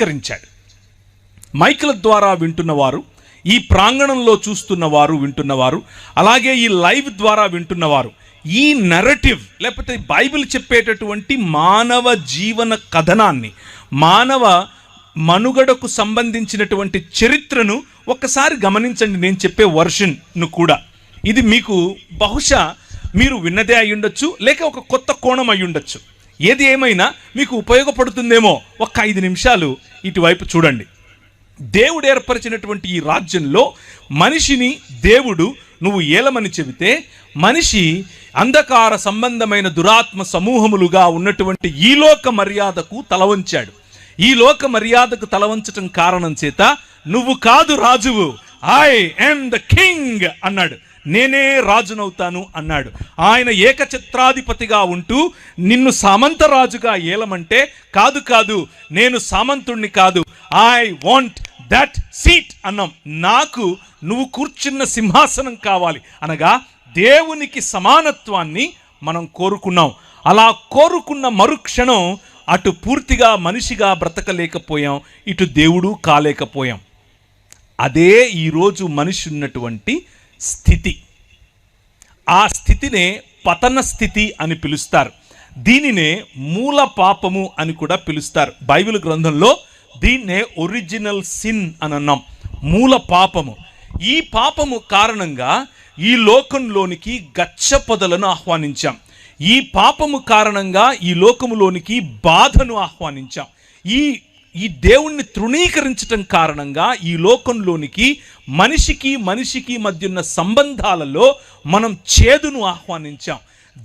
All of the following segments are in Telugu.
తిరస్కరించాడు. మైకుల ద్వారా వింటున్నవారు ఈ ప్రాంగణంలో చూస్తున్నవారు వింటున్నవారు అలాగే ఈ లైవ్ ద్వారా వింటున్నవారు ఈ నెరటివ్ లేకపోతే బైబిల్ చెప్పేటటువంటి మానవ జీవన కథనాన్ని మానవ మనుగడకు సంబంధించినటువంటి చరిత్రను ఒక్కసారి గమనించండి. నేను చెప్పే వర్షన్ను కూడా. ఇది మీకు బహుశా మీరు విన్నదే అయ్యుండొచ్చు లేక ఒక కొత్త కోణం అయ్యుండొచ్చు. ఏది ఏమైనా మీకు ఉపయోగపడుతుందేమో ఒక్క ఐదు నిమిషాలు ఇటువైపు చూడండి. దేవుడు ఏర్పరిచినటువంటి ఈ రాజ్యంలో మనిషిని దేవుడు నువ్వు ఏలమని చెబితే మనిషి అంధకార సంబంధమైన దురాత్మ సమూహములుగా ఉన్నటువంటి ఈ లోక మర్యాదకు తలవంచాడు ఈ లోక మర్యాదకు తలవంచటం కారణం చేత నువ్వు కాదు రాజువు. ఐ ఎమ్ ద కింగ్ అన్నాడు. నేనే రాజునవుతాను అన్నాడు. ఆయన ఏకచిత్రాధిపతిగా ఉంటూ నిన్ను సామంతరాజుగా ఏలమంటే కాదు కాదు నేను సామంతుణ్ణి కాదు. ఐ వాంట్ దట్ సీట్ అన్నాం. నాకు నువ్వు కూర్చున్న సింహాసనం కావాలి. అనగా దేవునికి సమానత్వాన్ని మనం కోరుకున్నాం. అలా కోరుకున్న మరుక్షణం అటు పూర్తిగా మనిషిగా బ్రతకలేకపోయాం ఇటు దేవుడు కాలేకపోయాం. అదే ఈరోజు మనిషి ఉన్నటువంటి స్థితి. ఆ స్థితినే పతన స్థితి అని పిలుస్తారు. దీనినే మూల పాపము అని కూడా పిలుస్తారు. బైబిల్ గ్రంథంలో దీన్నే ఒరిజినల్ సిన్ అని అన్నాం. మూల పాపము. ఈ పాపము కారణంగా ఈ లోకంలోనికి గచ్చ పొదలను ఆహ్వానించాం. ఈ పాపము కారణంగా ఈ లోకములోనికి బాధను ఆహ్వానించాం. ఈ ఈ దేవుణ్ణి తృణీకరించటం కారణంగా ఈ లోకంలోనికి మనిషికి మనిషికి మధ్య ఉన్న సంబంధాలలో మనం చేదును ఆహ్వానించాం.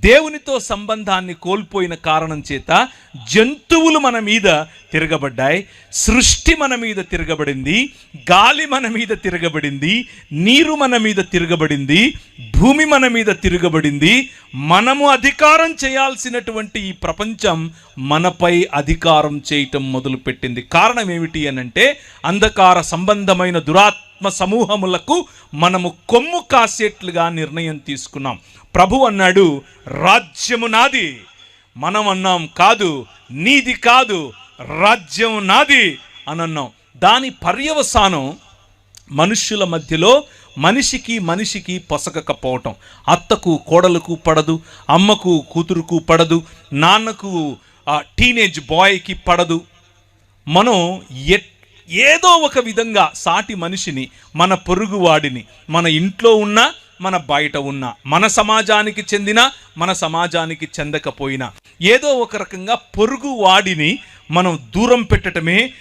దేవునితో సంబంధాన్ని కోల్పోయిన కారణం చేత జంతువులు మన మీద తిరగబడ్డాయి సృష్టి మన మీద తిరగబడింది గాలి మన మీద తిరగబడింది నీరు మన మీద తిరగబడింది భూమి మన మీద తిరగబడింది. మనము అధికారం చేయాల్సినటువంటి ఈ ప్రపంచం మనపై అధికారం చేయటం మొదలుపెట్టింది. కారణం ఏమిటి అనంటే అంధకార సంబంధమైన దురాత్మ ఆత్మ సమూహములకు మనము కొమ్ము కాసేట్లుగా నిర్ణయం తీసుకున్నాం. ప్రభు అన్నాడు రాజ్యము నాది మనం అన్నాం కాదు నీది కాదు రాజ్యం నాది అని అన్నాం. దాని పర్యవసానం మనుష్యుల మధ్యలో మనిషికి మనిషికి పొసగకపోవటం. అత్తకు కోడలకు పడదు అమ్మకు కూతురుకు పడదు నాన్నకు టీనేజ్ బాయ్కి పడదు. మనం ఎట్ ఏదో ఒక విధంగా సాటి మనిషిని మన పొరుగువాడిని మన ఇంట్లో ఉన్న మన బయట ఉన్న మన సమాజానికి చెందిన మన సమాజానికి చెందకపోయినా ఏదో ఒక రకంగా పొరుగువాడిని మనం దూరం పెట్టటమే